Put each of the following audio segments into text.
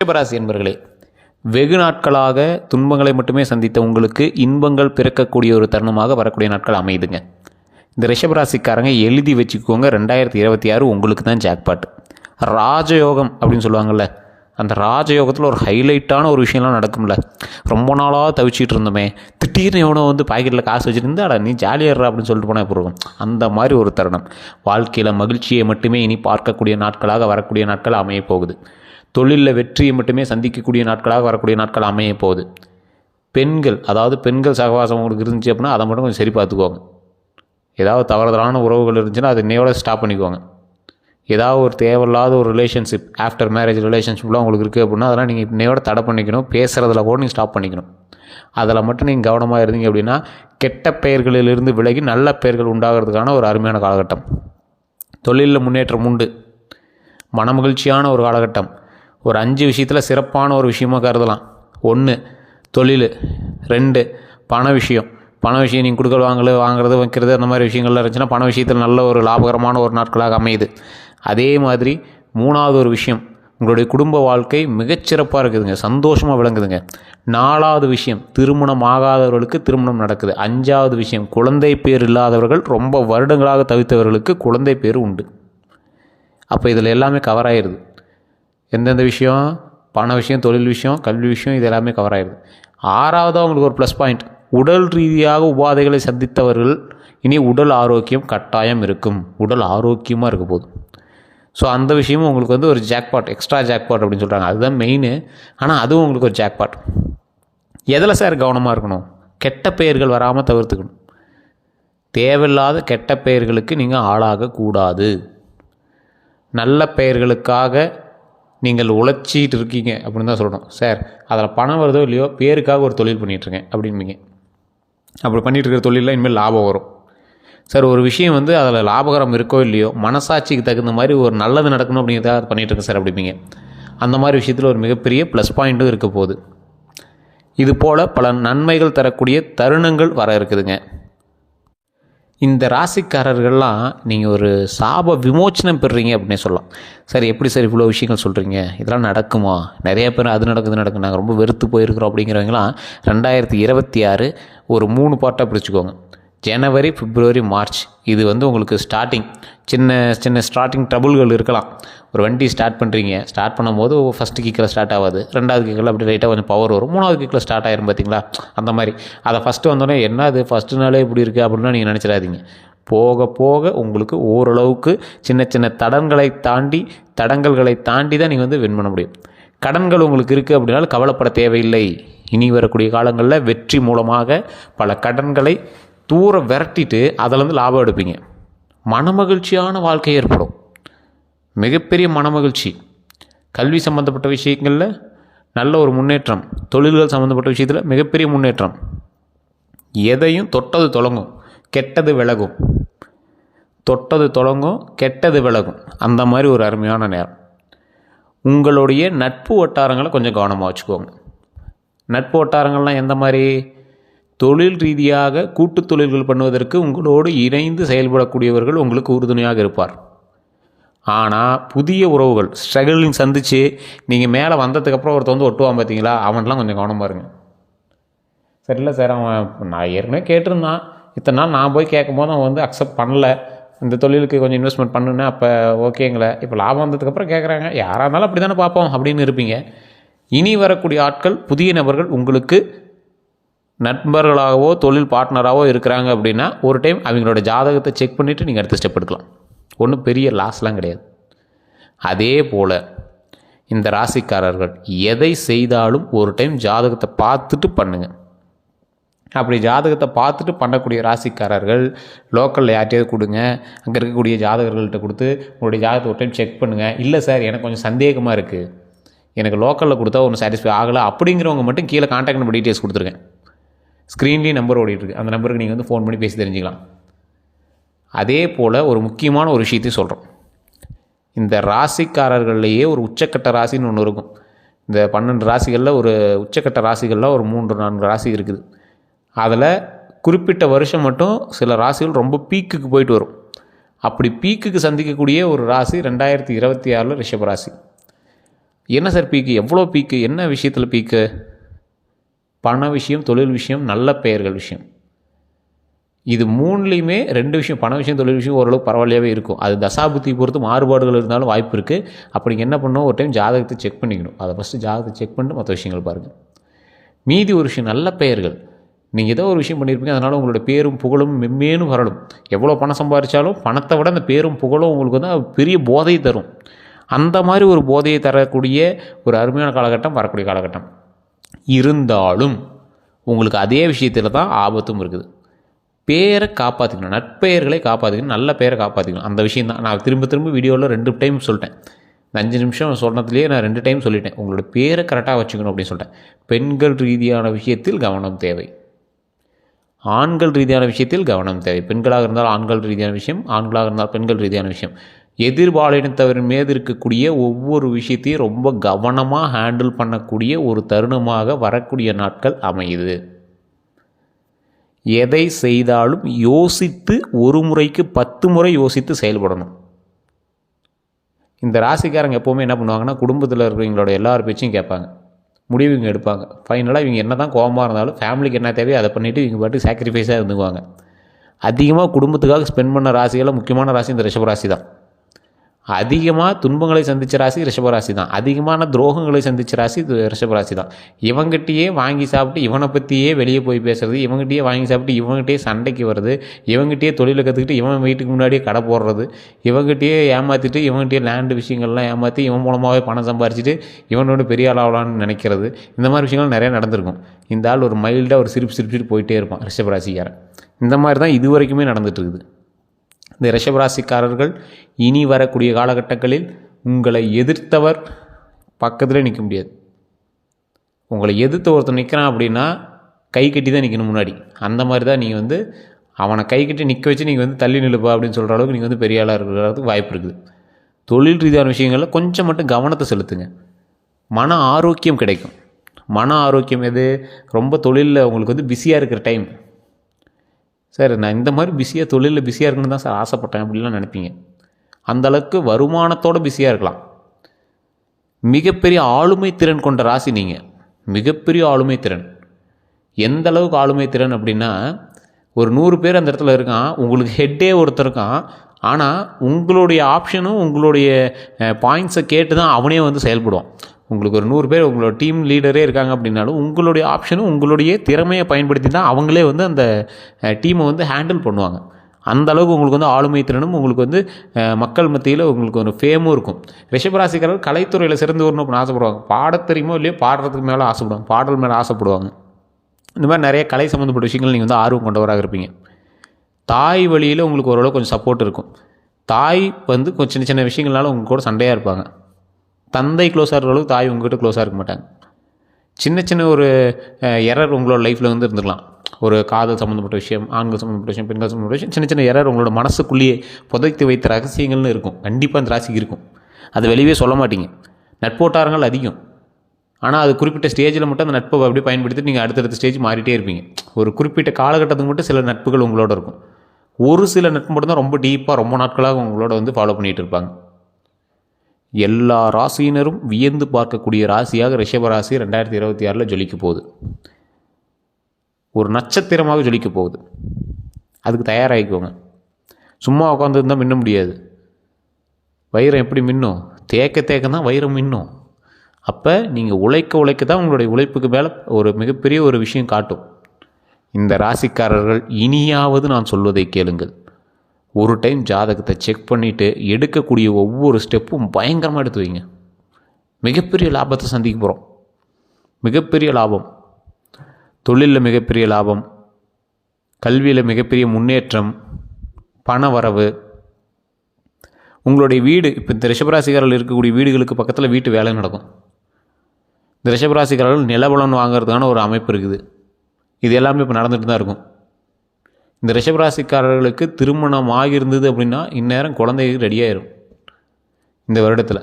ரிஷபராசி என்பர்களே வெகு நாட்களாக துன்பங்களை மட்டுமே சந்தித்த உங்களுக்கு இன்பங்கள் பிறக்கக்கூடிய ஒரு தருணமாக வரக்கூடிய நாட்கள் அமையுதுங்க. இந்த ரிஷபராசிக்காரங்க எழுதி வச்சுக்கோங்க ரெண்டாயிரத்தி இருபத்தி ஆறு உங்களுக்கு தான் ஜாக்பாட் ராஜயோகம் அப்படின்னு சொல்லுவாங்கள்ல அந்த ராஜயோகத்தில் ஒரு ஹைலைட்டான ஒரு விஷயம்லாம் நடக்கும்ல. ரொம்ப நாளாக தவிச்சிட்டு இருந்தோமே திடீர்னு எவனோ வந்து பாக்கெட்டில் காசு வச்சுருந்தாடா நீ ஜாலியாடுறா அப்படின்னு சொல்லிட்டு போனால் போகிறோம் இருக்கும்? அந்த மாதிரி ஒரு தருணம். வாழ்க்கையில் மகிழ்ச்சியை மட்டுமே இனி பார்க்கக்கூடிய நாட்களாக வரக்கூடிய நாட்கள் அமையப்போகுது. தொழிலில் வெற்றியை மட்டுமே சந்திக்கக்கூடிய நாட்களாக வரக்கூடிய நாட்கள் அமைய போகுது. பெண்கள் அதாவது பெண்கள் சகவாசம் உங்களுக்கு இருந்துச்சு அப்படின்னா அதை மட்டும் கொஞ்சம் சரி பார்த்துக்கோங்க ஏதாவது தவறுதலான உறவுகள் இருந்துச்சுன்னா அதை இன்னையோட ஸ்டாப் பண்ணிக்கோங்க. ஏதாவது ஒரு தேவையில்லாத ஒரு ரிலேஷன்ஷிப் ஆஃப்டர் மேரேஜ் ரிலேஷன்ஷிப்லாம் உங்களுக்கு இருக்குது அப்படின்னா அதெல்லாம் நீங்கள் இன்னையோட தடை பண்ணிக்கணும். பேசுகிறதுல கூட நீங்கள் ஸ்டாப் பண்ணிக்கணும். அதில் மட்டும் நீங்கள் கவனமாக இருந்தீங்க அப்படின்னா கெட்ட பெயர்களிலிருந்து விலகி நல்ல பெயர்கள் உண்டாகிறதுக்கான ஒரு அருமையான காலகட்டம். தொழிலில் முன்னேற்றம் உண்டு. மனமகிழ்ச்சியான ஒரு காலகட்டம். ஒரு அஞ்சு விஷயத்தில் சிறப்பான ஒரு விஷயமா கருதலாம். ஒன்று தொழில். ரெண்டு பண விஷயம். பண விஷயம் நீங்கள் கொடுக்கல் வாங்கல வாங்குறது வைக்கிறது அந்த மாதிரி விஷயங்கள்லாம் இருந்துச்சுன்னா பண விஷயத்தில் நல்ல ஒரு லாபகரமான ஒரு நாட்களாக அமையுது. அதே மாதிரி மூணாவது ஒரு விஷயம் உங்களுடைய குடும்ப வாழ்க்கை மிகச்சிறப்பாக இருக்குதுங்க. சந்தோஷமாக விளங்குதுங்க. நாலாவது விஷயம் திருமணம் ஆகாதவர்களுக்கு திருமணம் நடக்குது. அஞ்சாவது விஷயம் குழந்தை பேர் இல்லாதவர்கள் ரொம்ப வருடங்களாக தவித்தவர்களுக்கு குழந்தை பேர் உண்டு. அப்போ இதில் எல்லாமே கவர் ஆயிடுது எந்தெந்த விஷயம் பண விஷயம் தொழில் விஷயம் கல்வி விஷயம் இது எல்லாமே கவர் ஆயிடுது. ஆறாவதாக உங்களுக்கு ஒரு ப்ளஸ் பாயிண்ட் உடல் ரீதியாக உபாதைகளை சந்தித்தவர்கள் இனி உடல் ஆரோக்கியம் கட்டாயம் இருக்கும். உடல் ஆரோக்கியமாக இருக்க போதும். ஸோ அந்த விஷயமும் உங்களுக்கு வந்து ஒரு ஜாக்பாட் எக்ஸ்ட்ரா ஜாக்பாட் அப்படின்னு சொல்கிறாங்க அதுதான் மெயின் ஆனால் அதுவும் உங்களுக்கு ஒரு ஜாக்பாட் எதில் சார் கவனமாக இருக்கணும்? கெட்ட பெயர்கள் வராமல் தவிர்த்துக்கணும். தேவையில்லாத கெட்ட பெயர்களுக்கு நீங்கள் ஆளாகக்கூடாது. நல்ல பெயர்களுக்காக நீங்கள் உழைச்சிட்டு இருக்கீங்க அப்படின்னு தான் சொல்லணும். சார் அதில் பணம் வருதோ இல்லையோ பேருக்காக ஒரு தொழில் பண்ணிகிட்ருக்கேன் அப்படின்பீங்க. அப்படி பண்ணிகிட்டு இருக்கிற தொழிலில் இனிமேல் லாபம் வரும். சார் ஒரு விஷயம் வந்து அதில் லாபகரம் இருக்கோ இல்லையோ மனசாட்சிக்கு தகுந்த மாதிரி ஒரு நல்லது நடக்கணும் அப்படிங்கிறத பண்ணிகிட்டு இருக்கேன் சார் அப்படிம்பீங்க அந்த மாதிரி விஷயத்தில் ஒரு மிகப்பெரிய ப்ளஸ் பாயிண்ட்டும் இருக்க போகுது. இது போல் பல நன்மைகள் தரக்கூடிய தருணங்கள் வர இருக்குதுங்க. இந்த ராசிக்காரர்கள்லாம் நீங்கள் ஒரு சாப விமோச்சனம் பெறுறீங்க அப்படின்னு சொல்லலாம். சார் எப்படி சார் இவ்வளோ விஷயங்கள் சொல்கிறீங்க இதெல்லாம் நடக்குமா? நிறைய பேர் அது நடக்குது நடக்குது. நாங்கள் ரொம்ப வெறுத்து போயிருக்கிறோம் அப்படிங்கிறவங்களாம் ரெண்டாயிரத்தி இருபத்தி ஆறு ஒரு மூணு பார்ட்டாக பிடிச்சிக்கோங்க ஜனவரி பிப்ரவரி மார்ச். இது வந்து உங்களுக்கு ஸ்டார்டிங் சின்ன சின்ன ஸ்டார்டிங் ட்ரபுள்கள் இருக்கலாம். ஒரு வண்டி ஸ்டார்ட் பண்ணுறீங்க ஸ்டார்ட் பண்ணும்போது ஃபஸ்ட்டு கிக்கில் ஸ்டார்ட் ஆகாது. ரெண்டாவது கிக்கில் அப்படி லைட்டாக கொஞ்சம் பவர் வரும். மூணாவது கிக்கில் ஸ்டார்ட் ஆயிரும் பார்த்தீங்களா அந்த மாதிரி. அதை ஃபஸ்ட்டு வந்தோடனே என்ன அது ஃபஸ்ட்டு நாளே இப்படி இருக்குது அப்படின்னா நீங்கள் நினச்சிடாதீங்க. போக போக உங்களுக்கு ஓரளவுக்கு சின்ன சின்ன தடன்களை தாண்டி தடங்கல்களை தாண்டி தான் நீங்கள் வந்து வின் பண்ண முடியும். கடன்கள் உங்களுக்கு இருக்குது அப்படின்னாலும் கவலைப்பட தேவையில்லை. இனி வரக்கூடிய காலங்களில் வெற்றி மூலமாக பல கடன்களை தூர விரட்டிட்டு அதிலேருந்து லாபம் எடுப்பீங்க. மனமகிழ்ச்சியான வாழ்க்கை ஏற்படும். மிகப்பெரிய மனமகிழ்ச்சி. கல்வி சம்மந்தப்பட்ட விஷயங்களில் நல்ல ஒரு முன்னேற்றம். தொழில்கள் சம்மந்தப்பட்ட விஷயத்தில் மிகப்பெரிய முன்னேற்றம். எதையும் தொட்டது தொடங்கும் கெட்டது விலகும். தொட்டது தொடங்கும் கெட்டது விலகும். அந்த மாதிரி ஒரு அருமையான நேரம். உங்களுடைய நட்பு வட்டாரங்களை கொஞ்சம் கவனமாக வச்சுக்கோங்க. நட்பு வட்டாரங்கள்லாம் எந்த மாதிரி? தொழில் ரீதியாக கூட்டு தொழில்கள் பண்ணுவதற்கு உங்களோடு இணைந்து செயல்படக்கூடியவர்கள் உங்களுக்கு உறுதுணையாக இருப்பார். ஆனால் புதிய உறவுகள் ஸ்ட்ரகிளிங் சந்தித்து நீங்கள் மேலே வந்ததுக்கப்புறம் ஒருத்தர் வந்து ஒட்டுவான் பார்த்தீங்களா அவன்லாம் கொஞ்சம் கவனமாக இருங்க. சரியில்ல சார் அவன் நான் ஏற்கனவே கேட்டிருந்தான். இத்தனை நாள் நான் போய் கேட்கும் போது அவன் வந்து அக்செப்ட் பண்ணல. இந்த தொழிலுக்கு கொஞ்சம் இன்வெஸ்ட்மெண்ட் பண்ணுனேன் அப்போ ஓகேங்களே. இப்போ லாபம் வந்ததுக்கப்புறம் கேட்குறாங்க யாராக இருந்தாலும் அப்படி தானே பார்ப்போம் அப்படின்னு இருப்பீங்க. இனி வரக்கூடிய ஆட்கள் புதிய நபர்கள் உங்களுக்கு நண்பர்களாகவோ தொழில் பார்ட்னராகவோ இருக்கிறாங்க அப்படின்னா ஒரு டைம் அவங்களோட ஜாதகத்தை செக் பண்ணிவிட்டு நீங்கள் அடுத்த ஸ்டெப் எடுக்கலாம். ஒன்றும் பெரிய லாஸ்லாம் கிடையாது. அதே போல் இந்த ராசிக்காரர்கள் எதை செய்தாலும் ஒரு டைம் ஜாதகத்தை பார்த்துட்டு பண்ணுங்கள் அப்படி ஜாதகத்தை பார்த்துட்டு பண்ணக்கூடிய ராசிக்காரர்கள் லோக்கலில் யார்ட்டையாவது கொடுங்க. அங்கே இருக்கக்கூடிய ஜாதகர்கள்ட்ட கொடுத்து உங்களுடைய ஜாதகத்தை ஒரு டைம் செக் பண்ணுங்கள் இல்லை சார் எனக்கு கொஞ்சம் சந்தேகமாக இருக்குது எனக்கு லோக்கலில் கொடுத்தா ஒன்றும் சாட்டிஸ்ஃபை ஆகலை அப்படிங்கிறவங்க மட்டும் கீழே கான்டாக்ட் நம்பர் டீட்டெயில்ஸ் கொடுத்துருக்கேன் ஸ்க்ரீன்லேயும் நம்பர் ஓடிட்டுருக்கு. அந்த நம்பருக்கு நீங்கள் வந்து ஃபோன் பண்ணி பேசி தெரிஞ்சுக்கலாம். அதே போல் ஒரு முக்கியமான ஒரு விஷயத்தையும் சொல்கிறோம் இந்த ராசிக்காரர்கள்லேயே ஒரு உச்சக்கட்ட ராசின்னு ஒன்று இருக்கும். இந்த பன்னெண்டு ராசிகளில் ஒரு உச்சக்கட்ட ராசிகளில் ஒரு மூன்று நான்கு ராசி இருக்குது. அதில் குறிப்பிட்ட வருஷம் மட்டும் சில ராசிகள் ரொம்ப பீக்குக்கு போயிட்டு வரும். அப்படி பீக்குக்கு சந்திக்கக்கூடிய ஒரு ராசி ரெண்டாயிரத்தி இருபத்தி ஆறில் ரிஷப ராசி. என்ன சார் பீக்கு எவ்வளோ பீக்கு என்ன விஷயத்தில் பீக்கு பண விஷயம் தொழில் விஷயம் நல்ல பெயர்கள் விஷயம். இது மூணுலேயுமே ரெண்டு விஷயம் பண விஷயம் தொழில் விஷயம் ஓரளவுக்கு பரவாயில்லையாவே இருக்கும். அது தசாபுத்தி பொறுத்து மாறுபாடுகள் இருந்தாலும் வாய்ப்பு இருக்குது அப்படி நீங்கள் என்ன பண்ணணும்? ஒரு டைம் ஜாதகத்தை செக் பண்ணிக்கணும். அதை ஃபஸ்ட்டு ஜாதகத்தை செக் பண்ணிட்டு மற்ற விஷயங்கள் பாருங்கள் மீதி ஒரு விஷயம் நல்ல பெயர்கள். நீங்கள் ஏதோ ஒரு விஷயம் பண்ணியிருப்பீங்க அதனால் உங்களோட பேரும் புகழும் மெம்மேனும் வரலும். எவ்வளோ பணம் சம்பாதிச்சாலும் பணத்தை விட அந்த பேரும் புகழும் உங்களுக்கு வந்து பெரிய போதையை தரும். அந்த மாதிரி ஒரு போதையை தரக்கூடிய ஒரு அருமையான காலகட்டம் வரக்கூடிய காலகட்டம். இருந்தாலும் உங்களுக்கு அதே விஷயத்தில் தான் ஆபத்தும் இருக்குது. பேரை காப்பாற்றிக்கணும் நட்பெயர்களை காப்பாற்றிக்கணும் நல்ல பேரை காப்பாற்றிக்கணும் அந்த விஷயம் தான். நான் திரும்ப திரும்ப வீடியோவில் ரெண்டு டைம் சொல்லிட்டேன். இந்த அஞ்சு நிமிஷம் சொன்னதுலேயே நான் ரெண்டு டைம் சொல்லிட்டேன். உங்களோட பேரை கரெக்டாக வச்சுக்கணும் அப்படின்னு சொல்லிட்டேன். பெண்கள் ரீதியான விஷயத்தில் கவனம் தேவை. ஆண்கள் ரீதியான விஷயத்தில் கவனம் தேவை. பெண்களாக இருந்தால் ஆண்கள் ரீதியான விஷயம் ஆண்களாக இருந்தால் பெண்கள் ரீதியான விஷயம். எதிர்பாலினத்தவரின் மீது இருக்கக்கூடிய ஒவ்வொரு விஷயத்தையும் ரொம்ப கவனமாக ஹேண்டில் பண்ணக்கூடிய ஒரு தருணமாக வரக்கூடிய நாட்கள் அமையுது. எதை செய்தாலும் யோசித்து ஒரு முறைக்கு பத்து முறை யோசித்து செயல்படணும். இந்த ராசிக்காரங்க எப்போவுமே என்ன பண்ணுவாங்கன்னா குடும்பத்தில் இருக்கிறவங்களோட எல்லார் பேச்சையும் கேட்பாங்க. முடிவு இவங்க எடுப்பாங்க. ஃபைனலாக இவங்க என்ன தான் கோபமாக இருந்தாலும் ஃபேமிலிக்கு என்ன தேவையோ அதை பண்ணிவிட்டு இவங்க பாட்டு சாக்ரிஃபைஸாக இருந்துக்குவாங்க. அதிகமாக குடும்பத்துக்காக ஸ்பெண்ட் பண்ண ராசிகளில் முக்கியமான ராசி இந்த ரிஷபராசி தான் அதிகமாக துன்பங்களை சந்தித்த ராசி ரிஷபராசி தான். அதிகமான துரோகங்களை சந்தித்த ராசி ரிஷபராசி தான். இவங்கிட்டயே வாங்கி சாப்பிட்டு இவனை பற்றியே வெளியே போய் பேசுறது இவங்ககிட்டயே வாங்கி சாப்பிட்டு இவங்ககிட்டயே சண்டைக்கு வருது இவங்ககிட்டயே தொழிலை கற்றுக்கிட்டு இவன் வீட்டுக்கு முன்னாடியே கடை போடுறது இவங்ககிட்டயே ஏமாற்றிட்டு இவங்ககிட்டயே லேண்டு விஷயங்கள்லாம் ஏமாற்றி இவன் மூலமாகவே பணம் சம்பாரிச்சிட்டு இவனோட பெரிய ஆளாகலான்னு நினைக்கிறது. இந்த மாதிரி விஷயங்கள் நிறைய நடந்திருக்கும். இந்த ஆள் ஒரு மைல்டாக ஒரு சிரிப்பு சிரிப்பிட்டு போயிட்டே இருப்பான் ரிஷபராசிக்காரன் இந்த மாதிரி தான் இது வரைக்குமே நடந்துட்டு இருக்குது. இந்த ரிஷபராசிக்காரர்கள் இனி வரக்கூடிய காலகட்டங்களில் உங்களை எதிர்த்தவர் பக்கத்தில் நிற்க முடியாது. உங்களை எதிர்த்து ஒருத்தர் நிற்கிறான் அப்படின்னா கை கட்டி தான் நிற்கணும் முன்னாடி. அந்த மாதிரி தான் நீங்கள் வந்து அவனை கை கட்டி நிற்க வச்சு நீங்கள் வந்து தள்ளி நிலுப்பா அப்படின்னு சொல்கிற அளவுக்கு நீங்கள் வந்து பெரிய ஆளாக இருக்கிறதுக்கு வாய்ப்பு இருக்குது. தொழில் ரீதியான விஷயங்களில் கொஞ்சம் மட்டும் கவனத்தை செலுத்துங்க. மன ஆரோக்கியம் கிடைக்கும். மன ஆரோக்கியம் எது? ரொம்ப தொழிலில் உங்களுக்கு வந்து பிஸியாக இருக்கிற டைம் சார் நான் இந்த மாதிரி பிஸியாக தொழிலில் பிஸியாக இருக்கணும்னு தான் சார் ஆசைப்பட்டேன் அப்படிலாம் நினைப்பீங்க. அந்தளவுக்கு வருமானத்தோடு பிஸியாக இருக்கலாம். மிகப்பெரிய ஆளுமை திறன் கொண்ட ராசி நீங்கள் மிகப்பெரிய ஆளுமை திறன். எந்த அளவுக்கு ஆளுமை திறன் அப்படின்னா ஒரு நூறு பேர் அந்த இடத்துல இருக்கான் உங்களுக்கு ஹெட்டே ஒருத்தர் இருக்கான் ஆனால் உங்களுடைய ஆப்ஷனும் உங்களுடைய பாயிண்ட்ஸை கேட்டு தான் அவனே வந்து செயல்படுவான். உங்களுக்கு ஒரு நூறு பேர் உங்களோட டீம் லீடரே இருக்காங்க அப்படின்னாலும் உங்களுடைய ஆப்ஷனும் உங்களுடைய திறமையை பயன்படுத்தி தான் அவங்களே வந்து அந்த டீமை வந்து ஹேண்டில் பண்ணுவாங்க. அந்த அளவுக்கு உங்களுக்கு வந்து ஆளுமை திறனும் உங்களுக்கு வந்து மக்கள் மத்தியில் உங்களுக்கு ஒரு ஃபேமும் இருக்கும். ரிஷபராசிக்காரர்கள் கலைத்துறையில் சிறந்து வரணும் அப்படின்னு ஆசைப்படுவாங்க. பாடத்தெரியுமோ இல்லையோ பாடுறதுக்கு மேலே ஆசைப்படுவாங்க. பாடல் மேலே ஆசைப்படுவாங்க. இந்த மாதிரி நிறைய கலை சம்மந்தப்பட்ட விஷயங்கள் நீங்கள் வந்து ஆர்வம் கொண்டவராக இருப்பீங்க. தாய் வழியில் உங்களுக்கு ஓரளவு கொஞ்சம் சப்போர்ட் இருக்கும். தாய் வந்து கொஞ்சம் சின்ன சின்ன விஷயங்கள்னால உங்கள் கூட சண்டையாக இருப்பாங்க. தந்தை க்ளோஸாக இருக்கிற அளவுக்கு தாய் உங்ககிட்ட க்ளோஸாக இருக்க மாட்டாங்க. சின்ன சின்ன ஒரு எரர் உங்களோட லைஃப்பில் வந்து இருந்துக்கலாம். ஒரு காதல் சம்மந்தப்பட்ட விஷயம் ஆண்கள் சம்மந்தப்பட்ட விஷயம் பெண்கள் சம்மந்தப்பட்ட விஷயம் சின்ன சின்ன எரர் உங்களோட மனசுக்குள்ளேயே புதைத்து வைத்த ரகசியங்கள்னு இருக்கும். கண்டிப்பாக அந்த ராசிக்கு இருக்கும். அது வெளியே சொல்ல மாட்டீங்க. நட்போட்டாரங்கள் அதிகம். ஆனால் அது குறிப்பிட்ட ஸ்டேஜில் மட்டும் அந்த நட்பை அப்படியே பயன்படுத்தி நீங்கள் அடுத்தடுத்த ஸ்டேஜ் மாறிட்டே இருப்பீங்க. ஒரு குறிப்பிட்ட காலகட்டத்துக்கு மட்டும் சில நட்புகள் உங்களோட இருக்கும். ஒரு சில நட்பு மட்டும் தான் ரொம்ப டீப்பாக ரொம்ப நாட்களாக உங்களோட வந்து ஃபாலோ பண்ணிகிட்டு இருப்பாங்க. எல்லா ராசியினரும் வியந்து பார்க்கக்கூடிய ராசியாக ரிஷபராசி ரெண்டாயிரத்தி இருபத்தி ஆறில் ஜொலிக்க போகுது. ஒரு நட்சத்திரமாக ஜொலிக்க போகுது. அதுக்கு தயாராகிக்கோங்க. சும்மா உட்காந்துருந்தால் மின்ன முடியாது. வைரம் எப்படி மின்னும்? தேக்க தேக்க தான் வைரம் மின்னும். அப்போ நீங்கள் உழைக்க உழைக்க தான் உங்களுடைய உழைப்புக்கு மேலே ஒரு மிகப்பெரிய ஒரு விஷயம் காட்டும். இந்த ராசிக்காரர்கள் இனியாவது நான் சொல்வதை கேளுங்கள். ஒரு டைம் ஜாதகத்தை செக் பண்ணிவிட்டு எடுக்கக்கூடிய ஒவ்வொரு ஸ்டெப்பும் பயங்கரமாக எடுத்து வைங்க. மிகப்பெரிய லாபத்தை சந்திக்க போகிறோம் மிகப்பெரிய லாபம். தொழிலில் மிகப்பெரிய லாபம். கல்வியில் மிகப்பெரிய முன்னேற்றம். பண வரவு. உங்களுடைய வீடு இப்போ இந்த ரிஷபராசிக்காரர்கள் இருக்கக்கூடிய வீடுகளுக்கு பக்கத்தில் வீட்டு வேலை நடக்கும். இந்த ரிஷபராசிக்காரர்கள் நிலபலன் வாங்கிறதுக்கான ஒரு அமைப்பு இருக்குது. இது எல்லாமே இப்போ நடந்துகிட்டு தான் இருக்கும். இந்த ரிஷபராசிக்காரர்களுக்கு திருமணம் ஆகியிருந்தது அப்படின்னா இந்நேரம் குழந்தை ரெடியாயிரும் இந்த வருடத்தில்.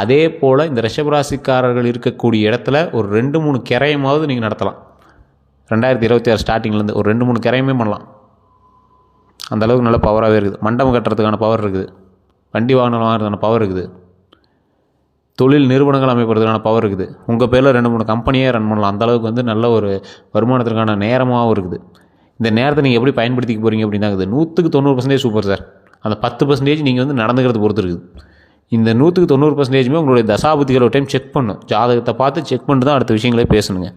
அதே போல் இந்த ரிஷபராசிக்காரர்கள் இருக்கக்கூடிய இடத்துல ஒரு ரெண்டு மூணு கிரையமாவது நீங்கள் நடத்தலாம். ரெண்டாயிரத்தி இருபத்தி ஆறு ஸ்டார்டிங்லேருந்து ஒரு ரெண்டு மூணு கிரையமே பண்ணலாம். அந்த அளவுக்கு நல்ல பவராகவே இருக்குது. மண்டபம் கட்டுறதுக்கான பவர் இருக்குது. வண்டி வாகனம் வாங்குறதுக்கான பவர் இருக்குது. தொழில் நிறுவனங்கள் அமைப்பதுக்கான பவர் இருக்குது. உங்கள் பேரில் ரெண்டு மூணு கம்பெனியே ரன் பண்ணலாம். அந்தளவுக்கு வந்து நல்ல ஒரு வருமானத்திற்கான நேரமாகவும் இருக்குது. இந்த நேரத்தை நீங்கள் எப்படி பயன்படுத்திக்க போகிறீங்க அப்படின்னா இருக்குது நூற்றுக்கு தொண்ணூறு பர்சன்டேஜ் சூப்பர் சார் அந்த பத்து பர்சன்டேஜ் நீங்கள் வந்து நடந்துக்கிறது பொறுத்து இருக்குது. இந்த நூற்றுக்கு தொண்ணூறு பர்சன்டேஜுமே உங்களுடைய தசாபுத்திகளை ஒரு டைம் செக் பண்ணும். ஜாதகத்தை பார்த்து செக் பண்ணிட்டு தான் அடுத்த விஷயங்களே பேசணுங்க.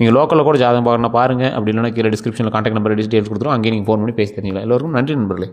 நீங்கள் லோக்கலில் கூட ஜாதகம் பார்க்கணும் பாருங்கள் அப்படி இல்லைன்னா கீழே டிஸ்கிரிப்ஷனில் கான்டாக்ட் நம்பர் டீட்டெயில்ஸ் கொடுத்துரும் அங்கேயே நீங்கள் ஃபோன் பண்ணி பேசி தெரிஞ்சுக்கலாம். எல்லோருக்கும் நன்றி நண்பர்களே.